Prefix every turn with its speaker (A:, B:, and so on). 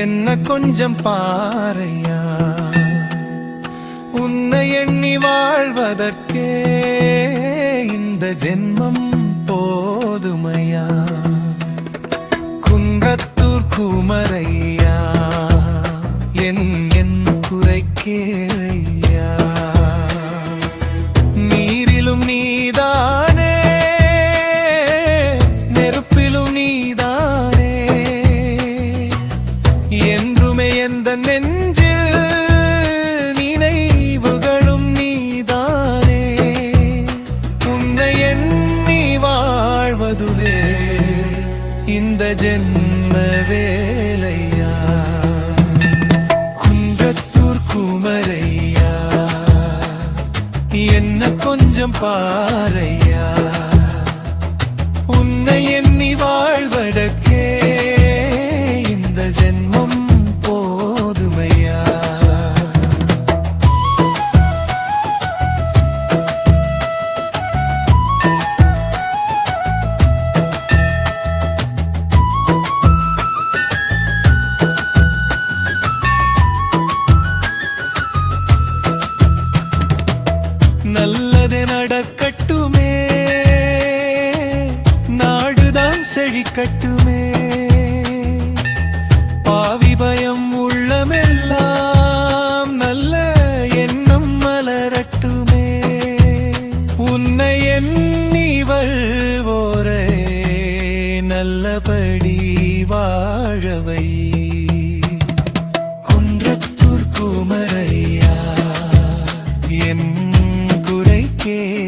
A: என்ன கொஞ்சம் பாறையா உன்னை எண்ணி வாழ்வதற்கே இந்த ஜென்மம் போதுமையா. குன்றத்தூர் குமரையா நெஞ்சு நினைவுகளும் நீதானே. உன்னை எண்ணி வாழ்வதுவே இந்த ஜென்ம வேலையா? குன்றத்தூர் குமரையா? என்ன கொஞ்சம் பாரையா? உன்னை என்ன நல்லதே நடக்கட்டுமே. நாடுதான் செழிக்கட்டுமே. பாவி பயம் உள்ளமெல்லாம் நல்ல எண்ணம் மலரட்டுமே. உன்னை எண்ணிவள் ஓரே நல்லபடி வாழவை again.